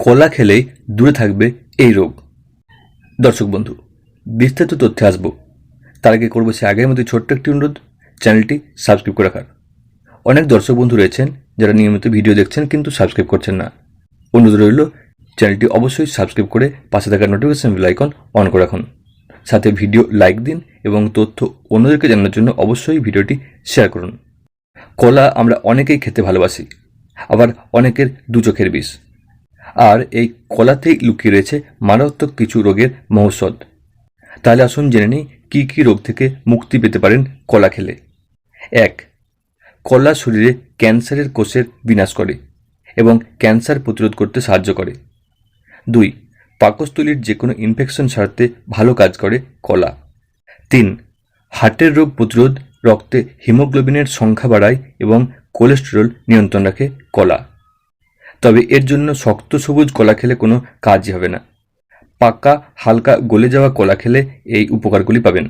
কলা খেলেই দূরে থাকবে এই রোগ। দর্শক বন্ধু, বিস্তারিত তথ্যে আসব। তার আগে করব সে আগের মতো ছোট্ট একটি অনুরোধ, চ্যানেলটি সাবস্ক্রাইব করে রাখার। অনেক দর্শক বন্ধু রয়েছেন যারা নিয়মিত ভিডিও দেখছেন কিন্তু সাবস্ক্রাইব করছেন না। অনুরোধ রইল, চ্যানেলটি অবশ্যই সাবস্ক্রাইব করে পাশে থাকা নোটিফিকেশন বেল আইকন অন করে রাখুন। সাথে ভিডিও লাইক দিন এবং তথ্য অন্যদেরকে জানানোর জন্য অবশ্যই ভিডিওটি শেয়ার করুন। কলা আমরা অনেকেই খেতে ভালোবাসি, আবার অনেকের দু চোখের বিষ। আর এই কলাতেই লুকিয়ে রয়েছে মারাত্মক কিছু রোগের মহৌষধ। তাহলে আসুন জেনে নিই, কী কী রোগ থেকে মুক্তি পেতে পারেন কলা খেলে। এক, কলা শরীরে ক্যান্সারের কোষের বিনাশ করে এবং ক্যান্সার প্রতিরোধ করতে সাহায্য করে। দুই, পাকস্থলীর যে কোনো ইনফেকশন সারতে ভালো কাজ করে কলা। তিন, হার্টের রোগ প্রতিরোধ রক্তে হিমোগ্লোবিনের সংখ্যা বাড়ায় এবং কোলেস্টেরল নিয়ন্ত্রণ রাখে কলা। তবে এর জন্য শক্ত সবুজ কলা খেলে কোনো কাজই হবে না। পাকা, হালকা গলে যাওয়া কলা খেলে এই উপকারগুলি পাবেন।